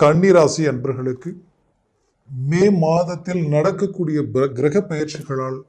கன்னிராசி அன்பர்களுக்கு மே மாதத்தில் நடக்கக்கூடிய பிர- கிரக பயிற்சிகளால்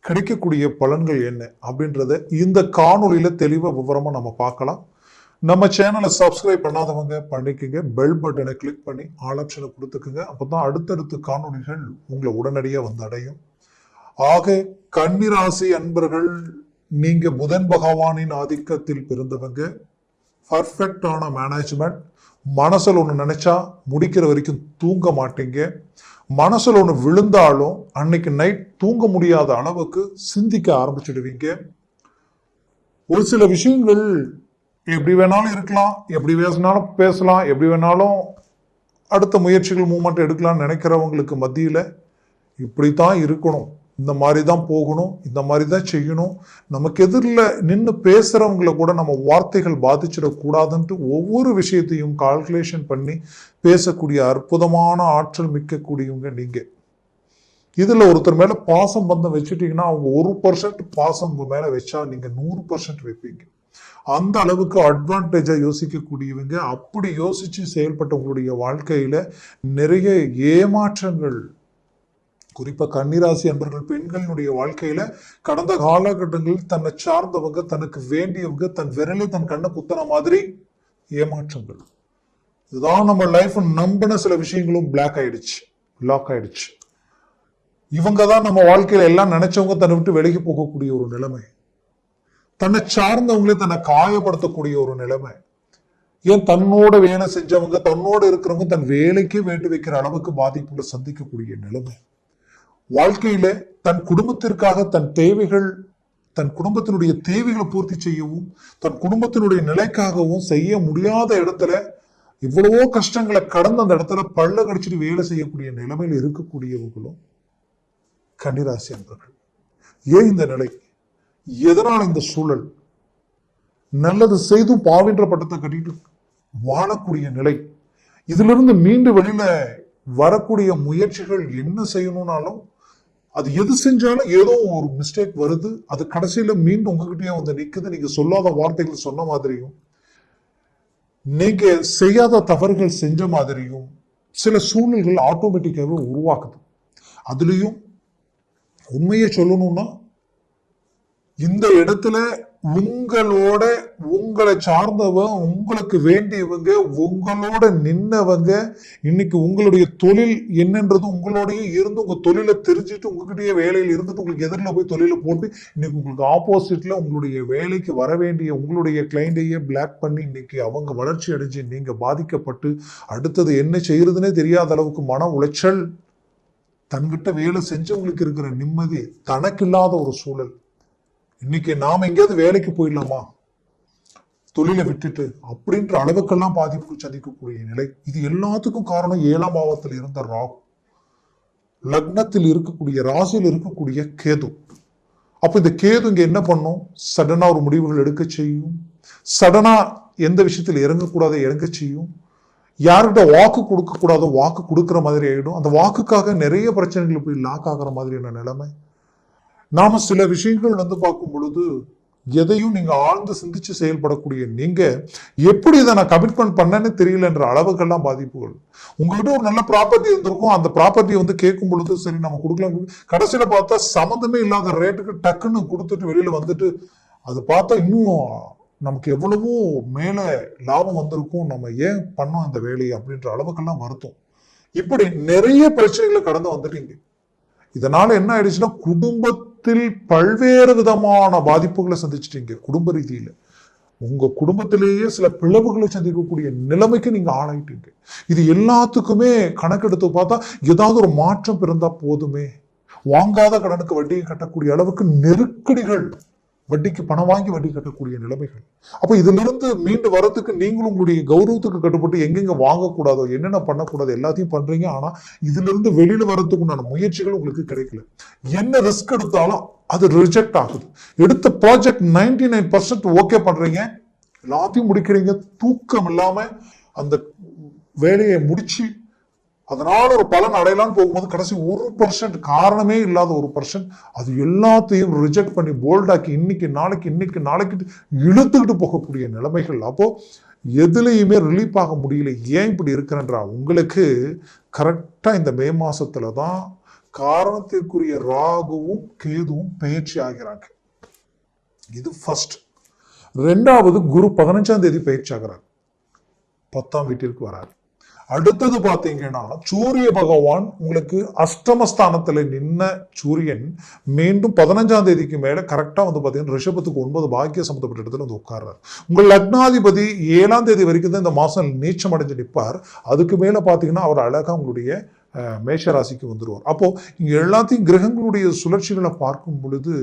கிடைக்கக்கூடிய பலன்கள் என்ன அப்படின்றத இந்த காணொலியில் தெளிவாக விவரமாக நம்ம பார்க்கலாம். நம்ம சேனலை சப்ஸ்கிரைப் பண்ணாதவங்க பண்ணிக்கங்க. பெல் பட்டனை கிளிக் பண்ணி ஆல் ஆப்ஷனை கொடுத்துக்குங்க. அப்பதான் அடுத்தடுத்த காணொளிகள் உங்களை உடனடியாக வந்து அடையும். ஆக கன்னிராசி அன்பர்கள் நீங்கள் புதன் பகவானின் ஆதிக்கத்தில் பிறந்தவங்க பர்ஃபெக்டான மேனேஜ்மெண்ட் மனசில் ஒன்று நினச்சா முடிக்கிற வரைக்கும் தூங்க மாட்டீங்க. மனசில் ஒன்று விழுந்தாலும் அன்னைக்கு நைட் தூங்க முடியாத அளவுக்கு சிந்திக்க ஆரம்பிச்சிடுவீங்க. ஒரு சில விஷயங்கள் எப்படி வேணாலும் இருக்கலாம் எப்படி பேசினாலும் பேசலாம் எப்படி வேணாலும் அடுத்த முயற்சிகள் மூமெண்ட் எடுக்கலாம்னு நினைக்கிறவங்களுக்கு மத்தியில் இப்படி தான் இருக்கணும். இந்த மாதிரி தான் போகணும் இந்த மாதிரி தான் செய்யணும். நமக்கு எதிரில் நின்று பேசுகிறவங்கள கூட நம்ம வார்த்தைகள் பாதிச்சிடக்கூடாதுன்ட்டு ஒவ்வொரு விஷயத்தையும் கால்குலேஷன் பண்ணி பேசக்கூடிய அற்புதமான ஆற்றல் மிக்கக்கூடியவங்க நீங்கள் இதில் ஒருத்தர் மேலே பாசம் பந்தம் வச்சுட்டிங்கன்னா அவங்க ஒரு பர்சன்ட் பாசம் மேலே வச்சா நீங்கள் நூறு பர்சன்ட் வைப்பீங்க. அந்த அளவுக்கு அட்வான்டேஜாக யோசிக்கக்கூடியவங்க அப்படி யோசித்து செயல்பட்டவங்களுடைய வாழ்க்கையில் நிறைய ஏமாற்றங்கள் குறிப்பாக கன்னிராசி அன்பர்கள் பெண்களினுடைய வாழ்க்கையில கடந்த காலகட்டங்களில் தன்னை சார்ந்தவங்க தனக்கு வேண்டியவங்க தன் விரலை தன் கண்ணை குத்தன மாதிரி ஏமாற்றங்கள். இதுதான் நம்ம லைஃப் நம்பின சில விஷயங்களும் பிளாக் ஆயிடுச்சு லாக் ஆயிடுச்சு. இவங்க தான் நம்ம வாழ்க்கையில எல்லாம் நினைச்சவங்க தன்னை விட்டு விலகி போகக்கூடிய ஒரு நிலைமை. தன்னை சார்ந்தவங்களே தன்னை காயப்படுத்தக்கூடிய ஒரு நிலைமை. ஏன் தன்னோட வேலை செஞ்சவங்க தன்னோட இருக்கிறவங்க தன் வேலைக்கே வேண்டு வைக்கிற அளவுக்கு பாதிப்புகளை சந்திக்கக்கூடிய நிலைமை. வாழ்க்கையில தன் குடும்பத்திற்காக தன் தேவைகள் தன் குடும்பத்தினுடைய தேவைகளை பூர்த்தி செய்யவும் தன் குடும்பத்தினுடைய நிலைக்காகவும் செய்ய முடியாத இடத்துல இவ்வளவோ கஷ்டங்களை கடந்து அந்த இடத்துல பள்ள கடிச்சிட்டு வேலை செய்யக்கூடிய நிலைமையில் இருக்கக்கூடியவர்களும் கன்னிராசி அன்பர்கள். ஏன் இந்த நிலை? எதனால் இந்த சூழல்? நல்லது செய்தும் பாவின்ற பட்டத்தை கட்டிட்டு வாழக்கூடிய நிலை. இதிலிருந்து மீண்டு வெளியில வரக்கூடிய முயற்சிகள் என்ன செய்யணும்னாலும் அது எது செஞ்சாலும் ஏதோ ஒரு மிஸ்டேக் வருது. அது கடைசியில் மீண்டும் உங்ககிட்டயே வந்து நிற்குது நீங்கள் சொல்லாத வார்த்தைகள் சொன்ன மாதிரியும் நீங்கள் செய்யாத தவறுகள் செஞ்ச மாதிரியும் சில சூழ்நிலைகள் ஆட்டோமேட்டிக்காகவே உருவாக்குது. அதுலேயும் உண்மையை சொல்லணும்னா இந்த இடத்துல உங்களோட உங்களை சார்ந்தவங்க உங்களுக்கு வேண்டியவங்க உங்களோட நின்னவங்க இன்னைக்கு உங்களுடைய தொழில் என்னன்றது உங்களோடய இருந்து உங்க தொழிலை தெரிஞ்சுட்டு உங்ககிட்டயே வேலையில் இருந்துட்டு உங்களுக்கு எதிரில் போய் தொழிலை போட்டு இன்னைக்கு உங்களுக்கு ஆப்போசிட்ல உங்களுடைய வேலைக்கு வர வேண்டிய உங்களுடைய கிளைண்டையே பிளாக் பண்ணி இன்னைக்கு அவங்க வளர்ச்சி அடைஞ்சு நீங்க பாதிக்கப்பட்டு அடுத்தது என்ன செய்யறதுன்னே தெரியாத அளவுக்கு மன உளைச்சல் தன்கிட்ட வேலை செஞ்சவங்களுக்கு இருக்கிற நிம்மதி தனக்கில்லாத ஒரு சூழல். இன்னைக்கு நாம எங்கேயாவது வேலைக்கு போயிடலாமா? தொழிலை விட்டுட்டு அப்படின்ற அளவுக்கெல்லாம் பாதிப்பு சந்திக்கக்கூடிய நிலை. இது எல்லாத்துக்கும் காரணம் ஏழாம் பாவத்தில் இருந்த ராகு. லக்னத்தில் இருக்கக்கூடிய ராசியில் இருக்கக்கூடிய கேது. அப்போ இந்த கேது இங்கே என்ன பண்ணும்? சடனாக ஒரு முடிவுகள் எடுக்க செய்யும். சடனாக எந்த விஷயத்தில் இறங்கக்கூடாத இறங்க செய்யும். யார்கிட்ட வாக்கு கொடுக்கக்கூடாதோ வாக்கு கொடுக்குற மாதிரி ஆகிடும் அந்த வாக்குக்காக நிறைய பிரச்சனைகள் போய் லாக் ஆகிற மாதிரியான நிலைமை. நாம சில விஷயங்கள் வந்து பார்க்கும் பொழுது எதையும் நீங்க ஆழ்ந்து சிந்திச்சு செயல்படக்கூடிய நீங்க எப்படி இதை நான் கமிட்மெண்ட் பண்ணேன்னு தெரியலன்ற அளவுக்கெல்லாம் பாதிப்புகள். உங்ககிட்ட ஒரு நல்ல ப்ராப்பர்ட்டி இருந்திருக்கும் அந்த ப்ராப்பர்ட்டியை வந்து கேட்கும் பொழுது சரி நம்ம கொடுக்கலாம். கடைசியில பார்த்தா சம்மந்தமே இல்லாத ரேட்டுக்கு டக்குன்னு கொடுத்துட்டு வெளியில வந்துட்டு அது பார்த்தா இன்னும் நமக்கு எவ்வளவோ மேல லாபம் வந்திருக்கும். நம்ம ஏன் பண்ணோம் இந்த வேலையை அப்படின்ற அளவுக்கெல்லாம் வருத்தம். இப்படி நிறைய பிரச்சனைகளை கடந்து வந்துட்டீங்க. இதனால என்ன ஆயிடுச்சுன்னா குடும்பத்தில் பல்வேறு விதமான பாதிப்புகளை சந்திச்சிட்டீங்க குடும்ப ரீதியில். உங்க குடும்பத்திலேயே சில பிளவுகளை சந்திக்கக்கூடிய நிலைமைக்கு நீங்க ஆளாயிட்டீங்க. இது எல்லாத்துக்குமே கணக்கெடுத்து பார்த்தா ஏதாவது ஒரு மாற்றம் பிறந்தா போதுமே. வாங்காத கடனுக்கு வட்டியை கட்டக்கூடிய அளவுக்கு நெருக்கடிகள் வட்டிக்கு பணம் வாங்கி வட்டி கட்டக்கூடிய நிலைமைகள். அப்போ இதிலிருந்து மீண்டு வரத்துக்கு நீங்களும் உங்களுடைய கௌரவத்துக்கு கட்டுப்பட்டு எங்கெங்க வாங்கக்கூடாதோ என்னென்ன பண்ணக்கூடாதோ எல்லாத்தையும் பண்றீங்க. ஆனா இதிலிருந்து வெளியில் வெளியில உண்டான முயற்சிகள் உங்களுக்கு கிடைக்கல. என்ன ரிஸ்க் எடுத்தாலும் அது ரிஜெக்ட் ஆகுது. எடுத்த project ninety nine percent okay பண்றீங்க. எல்லாத்தையும் முடிக்கிறீங்க. தூக்கம் இல்லாம அந்த வேலையை முடிச்சு அதனால ஒரு பலன் அடையலாம்னு போகும்போது கடைசி ஒரு பர்சன்ட் காரணமே இல்லாத ஒரு பர்சன்ட் அது எல்லாத்தையும் ரிஜெக்ட் பண்ணி போல்டாக்கி இன்னைக்கு நாளைக்கு இன்னைக்கு நாளைக்கு இழுத்துக்கிட்டு போகக்கூடிய நிலைமைகள். அப்போ எதுலேயுமே ரிலீஃப் ஆக முடியல. ஏன் இப்படி இருக்கிறன்றா? உங்களுக்கு கரெக்டாக இந்த மே மாசத்துல தான் காரணத்திற்குரிய ராகுவும் கேதுவும் பயிற்சி ஆகிறாங்க. இது ஃபர்ஸ்ட் ரெண்டாவது குரு பதினஞ்சாம் தேதி பயிற்சி ஆகிறார். பத்தாம் வீட்டிற்கு வரார். அடுத்தது பார்த்தீங்கன்னா சூரிய பகவான் உங்களுக்கு அஷ்டமஸ்தானத்தில் நின்ன சூரியன் மீண்டும் பதினஞ்சாம் தேதிக்கு மேலே கரெக்டாக வந்து பார்த்தீங்கன்னா ரிஷபத்துக்கு ஒன்பது பாக்கிய சம்மந்தப்பட்ட இடத்துல வந்து உட்கார்றார். உங்கள் லக்னாதிபதி ஏழாம் தேதி வரைக்கும் தான் இந்த மாதம் நீச்சம் அடைஞ்சு நிற்பார். அதுக்கு மேலே பார்த்தீங்கன்னா அவர் அழகா உங்களுடைய மேஷராசிக்கு மேஷ ராசிக்கு இங்கே அப்போ எல்லாத்தையும் கிரகங்களுடைய சுழற்சிகளை பார்க்கும் பொழுது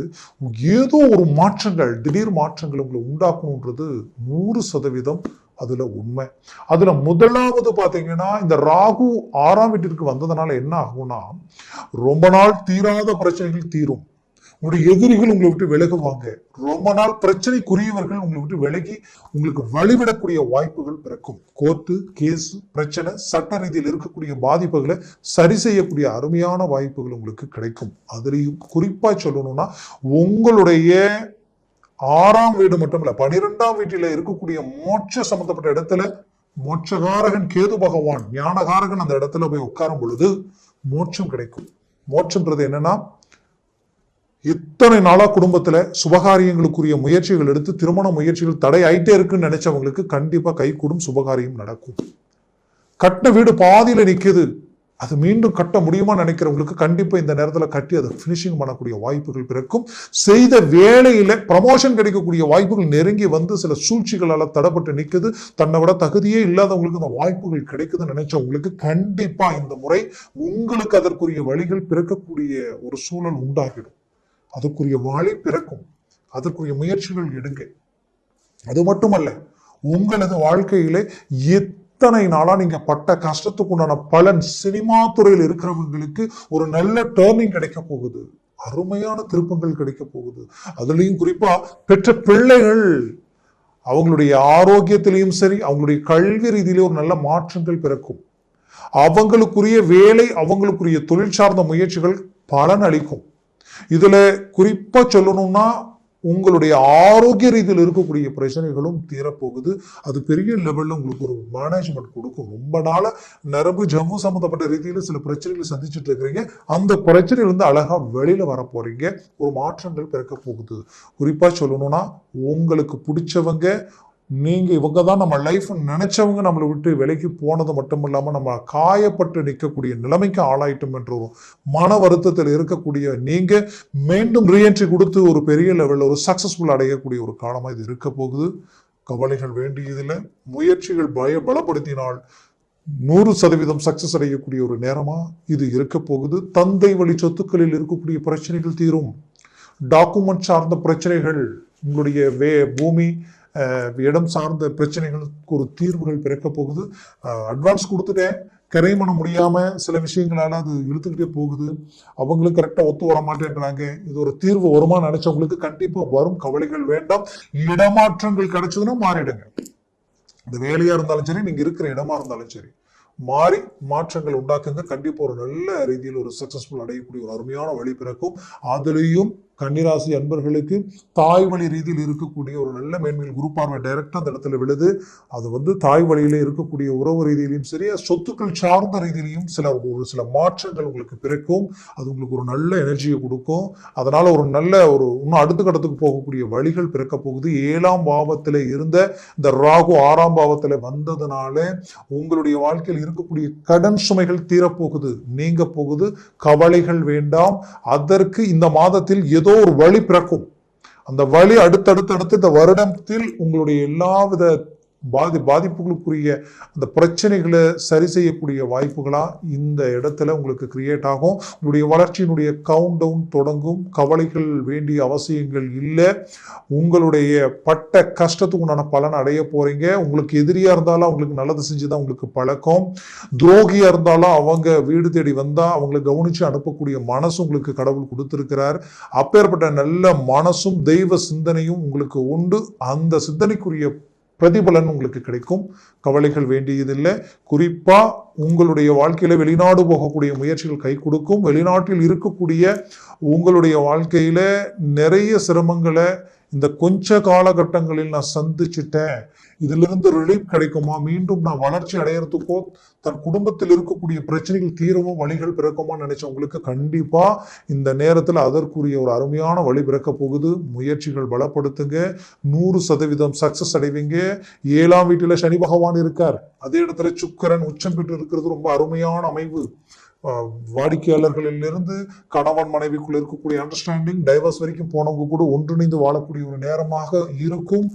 ஏதோ ஒரு மாற்றங்கள் திடீர் மாற்றங்கள் உங்களை உண்டாக்கணுன்றது நூறு சதவீதம் அதுல உண்மை. அதுல முதலாவது பாத்தீங்கன்னா இந்த ராகு ஆறாம் வீட்டிற்கு வந்ததுனால என்ன ஆகும்னா ரொம்ப நாள் தீராத பிரச்சனைகள் தீரும். உங்களுடைய எதிரிகள் உங்களை விட்டு விலகுவாங்க. ரொம்ப நாள் பிரச்சனைக்குரியவர்கள் உங்களை விட்டு விலகி உங்களுக்கு வழிவிடக்கூடிய வாய்ப்புகள் பிறக்கும். கோர்ட்டு கேஸ் பிரச்சனை சட்ட ரீதியில் இருக்கக்கூடிய பாதிப்புகளை சரி செய்யக்கூடிய அருமையான வாய்ப்புகள் உங்களுக்கு கிடைக்கும். அதுலேயும் குறிப்பாக சொல்லணும்னா உங்களுடைய ஆறாம் வீடு மட்டும் இல்ல பனிரெண்டாம் வீட்டில இருக்கக்கூடிய மோட்ச சம்பந்தப்பட்ட இடத்துல மோட்சகாரகன் கேது பகவான் ஞானகாரகன் அந்த இடத்துல போய் உட்காரும் பொழுது மோட்சம் கிடைக்கும். மோட்சம்ன்றது என்னன்னா இத்தனை நாளா குடும்பத்துல சுபகாரியங்களுக்குரிய முயற்சிகள் எடுத்து திருமண முயற்சிகள் தடை ஆயிட்டே இருக்குன்னு நினைச்சவங்களுக்கு கண்டிப்பா கைகூடும் சுபகாரியம் நடக்கும். கட்டின வீடு பாதியில நிக்குது. அது மீண்டும் கட்ட முடியுமா நினைக்கிறவங்களுக்கு கண்டிப்பாக இந்த நேரத்தில் கட்டி அதை ஃபினிஷிங் பண்ணக்கூடிய வாய்ப்புகள் பிறக்கும். செய்த வேலையில் ப்ரமோஷன் கிடைக்கக்கூடிய வாய்ப்புகள் நெருங்கி வந்து சில சூழ்ச்சிகளால் தடப்பட்டு நிற்குது தன்னை விட தகுதியே இல்லாதவங்களுக்கு இந்த வாய்ப்புகள் கிடைக்குதுன்னு நினைச்சவங்களுக்கு கண்டிப்பாக இந்த முறை உங்களுக்கு அதற்குரிய வழிகள் பிறக்கக்கூடிய ஒரு சூழல் உண்டாகிடும். அதற்குரிய வழி பிறக்கும். அதற்குரிய முயற்சிகள் எடுங்க அது மட்டுமல்ல உங்களது வாழ்க்கையிலே இத்தனை நாளாக நீங்கள் பட்ட கஷ்டத்துக்கு உண்டான பலன் சினிமா துறையில் இருக்கிறவங்களுக்கு ஒரு நல்ல டேர்னிங் கிடைக்க போகுது. அருமையான திருப்பங்கள் கிடைக்க போகுது. அதுலேயும் குறிப்பாக பெற்ற பிள்ளைகள் அவங்களுடைய ஆரோக்கியத்திலையும் சரி அவங்களுடைய கல்வி ரீதியிலே ஒரு நல்ல மாற்றங்கள் பிறக்கும். அவங்களுக்குரிய வேலை அவங்களுக்குரிய தொழில் சார்ந்த முயற்சிகள் பலன் அளிக்கும். இதில் குறிப்பாக சொல்லணும்னா உங்களுடைய ஆரோக்கிய ரீதியில் இருக்கக்கூடிய பிரச்சனைகளும் தீரப்போகுது. அது பெரிய லெவலில் உங்களுக்கு ஒரு மேனேஜ்மெண்ட் கொடுக்கும். ரொம்ப நாளாக நரம்பு ஜம்மு சம்மந்தப்பட்ட ரீதியில் சில பிரச்சனைகளை சந்திச்சுட்டு இருக்கிறீங்க. அந்த பிரச்சனையில அழகாக வெளியில் வெளியில வர போகிறீங்க ஒரு மாற்றங்கள் பிறக்க போகுது. குறிப்பாக சொல்லணும்னா உங்களுக்கு பிடிச்சவங்க நீங்கள் இவங்க தான் நம்ம லைஃப் நினைச்சவங்க நம்மளை விட்டு விலைக்கு போனது மட்டும் இல்லாமல் நம்ம காயப்பட்டு நிற்கக்கூடிய நிலைமைக்கு ஆளாயிட்டோம் என்ற ஒரு மன வருத்தத்தில் இருக்கக்கூடிய நீங்கள் மீண்டும் ரீஎன்ட்ரி கொடுத்து ஒரு பெரிய லெவலில் ஒரு சக்ஸஸ்ஃபுல் அடையக்கூடிய ஒரு காலமாக இது இருக்க போகுது. கவலைகள் வேண்டியதில்லை. முயற்சிகள் பய பலப்படுத்தினால் நூறு சதவீதம் சக்சஸ் அடையக்கூடிய ஒரு நேரமாக இது இருக்க போகுது. தந்தை வழி சொத்துக்களில் இருக்கக்கூடிய பிரச்சனைகள் தீரும். டாக்குமெண்ட் சார்ந்த பிரச்சனைகள் உங்களுடைய வே பூமி இடம் சார்ந்த பிரச்சனைகளுக்கு ஒரு தீர்வுகள் பிறக்க போகுது. அட்வான்ஸ் கொடுத்துட்டேன். கரை பண்ண முடியாம சில விஷயங்களால அது இழுத்துக்கிட்டே போகுது. அவங்களும் கரெக்டா ஒத்து வர மாட்டேன்றாங்க. இது ஒரு தீர்வு வருமா நினைச்சவங்களுக்கு கண்டிப்பா வரும். கவலைகள் வேண்டாம். இடமாற்றங்கள் கிடைச்சதுன்னா மாறிடுங்க. இந்த வேலையா இருந்தாலும் சரி நீங்க இருக்கிற இடமா இருந்தாலும் சரி மாறி மாற்றங்கள் உண்டாக்குங்க. கண்டிப்பா ஒரு நல்ல ரீதியில் ஒரு சக்ஸஸ்ஃபுல் அடையக்கூடிய ஒரு அருமையான வழி பிறக்கும். அதுலேயும் கன்னிராசி அன்பர்களுக்கு தாய் வழி ரீதியில் இருக்கக்கூடிய ஒரு நல்ல மேன்மையில் குரு பார்வை டைரக்டாக அந்த இடத்துல விழுது. அது வந்து தாய் வழியில் இருக்கக்கூடிய உறவு ரீதியிலையும் சரி சொத்துக்கள் சார்ந்த ரீதியிலையும் சில ஒரு சில மாற்றங்கள் உங்களுக்கு பிறக்கும். அது உங்களுக்கு ஒரு நல்ல எனர்ஜியை கொடுக்கும். அதனால் ஒரு நல்ல ஒரு இன்னும் அடுத்த கட்டத்துக்கு போகக்கூடிய வழிகள் பிறக்க போகுது. ஏழாம் பாவத்தில் இருந்த இந்த ராகு ஆறாம் பாவத்தில் வந்ததுனால உங்களுடைய வாழ்க்கையில் இருக்கக்கூடிய கடன் சுமைகள் தீரப்போகுது நீங்க போகுது. கவலைகள் வேண்டாம். அதற்கு இந்த மாதத்தில் எது ஏதோ ஒரு வழி பிறக்கும். அந்த வழி அடுத்தடுத்து அடுத்து இந்த வருடத்தில் உங்களுடைய எல்லாவித பாதி பாதிப்புகளுக்குரிய அந்த பிரச்சனைகளை சரி செய்யக்கூடிய வாய்ப்புகளாக இந்த இடத்துல உங்களுக்கு கிரியேட் ஆகும். உங்களுடைய வளர்ச்சியினுடைய கவுண்ட் டவுன் தொடங்கும். கவலைகள் வேண்டிய அவசியங்கள் இல்லை. உங்களுடைய பட்ட கஷ்டத்துக்கு உண்டான பலன் அடைய போறீங்க. உங்களுக்கு எதிரியாக இருந்தாலும் அவங்களுக்கு நல்லது செஞ்சு தான் உங்களுக்கு பழக்கம். துரோகியாக இருந்தாலும் அவங்க வீடு தேடி வந்தால் அவங்களை கவனித்து அனுப்பக்கூடிய மனசு உங்களுக்கு கடவுள் கொடுத்துருக்கிறார். அப்பேற்பட்ட நல்ல மனசும் தெய்வ சிந்தனையும் உங்களுக்கு உண்டு. அந்த சிந்தனைக்குரிய பிரதிபலன் உங்களுக்கு கிடைக்கும். கவலைகள் வேண்டியதில்லை. குறிப்பாக உங்களுடைய வாழ்க்கையில் வெளிநாடு போகக்கூடிய முயற்சிகள் கை கொடுக்கும். வெளிநாட்டில் இருக்கக்கூடிய உங்களுடைய வாழ்க்கையில் நிறைய சிரமங்களை இந்த கொஞ்ச காலகட்டங்களில் நான் சந்திச்சிட்டேன். இதிலிருந்து ரிலீஃப் கிடைக்குமா? மீண்டும் நான் வளர்ச்சி அடையிறதுக்கோ தன் குடும்பத்தில் இருக்கக்கூடிய பிரச்சனைகள் தீரவும் வழிகள் பிறக்குமா நினைச்சவங்களுக்கு கண்டிப்பா இந்த நேரத்தில் அதற்குரிய ஒரு அருமையான வழி பிறக்க போகுது. முயற்சிகள் பலப்படுத்துங்க. நூறு சதவீதம் சக்சஸ் அடைவீங்க. ஏழாம் வீட்டில் சனி பகவான் இருக்கார். அதே இடத்துல சுக்கரன் உச்சம் பெற்று இருக்கிறது ரொம்ப அருமையான அமைவு. வாடிக்கையாளர்களிலிருந்து கணவன் மனைவிக்குள் இருக்கக்கூடிய அண்டர்ஸ்டாண்டிங் டைவர்ஸ் வரைக்கும் போனவங்க கூட ஒன்றிணைந்து வாழக்கூடிய ஒரு நேரமாக இருக்கும்.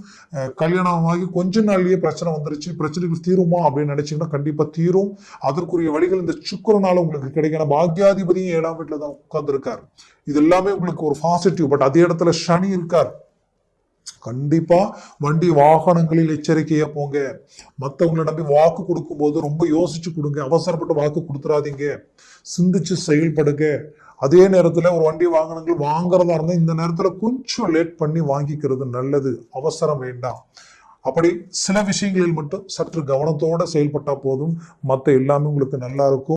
கல்யாணமாகி கொஞ்ச நாள்லயே பிரச்சனை வந்துருச்சு. பிரச்சனைகள் தீருமா அப்படின்னு நினைச்சீங்கன்னா கண்டிப்பா தீரும். அதற்குரிய வழிகள் இந்த சுக்கரனால உங்களுக்கு கிடைக்கணும் பாக்யாதிபதியும் ஏழாம் வீட்டில் தான் உட்கார்ந்துருக்காரு. இது எல்லாமே உங்களுக்கு ஒரு பாசிட்டிவ் பட் அதே இடத்துல சனி இருக்கார். கண்டிப்பா வண்டி வாகனங்களில் எச்சரிக்கையா போங்க. மத்தவங்களை நம்பி வாக்கு கொடுக்கும்போது ரொம்ப யோசிச்சு கொடுங்க. அவசரப்பட்டு வாக்கு கொடுத்துறாதீங்க. சிந்திச்சு செயல்படுங்க. அதே நேரத்துல ஒரு வண்டி வாகனங்கள் வாங்குறதா இருந்தா இந்த நேரத்துல கொஞ்சம் லேட் பண்ணி வாங்கிக்கிறது நல்லது. அவசரம் வேண்டாம். அப்படி சில விஷயங்களில் மட்டும் சற்று கவனத்தோட செயல்பட்டா போதும். மற்ற எல்லாமே உங்களுக்கு நல்லா இருக்கும்.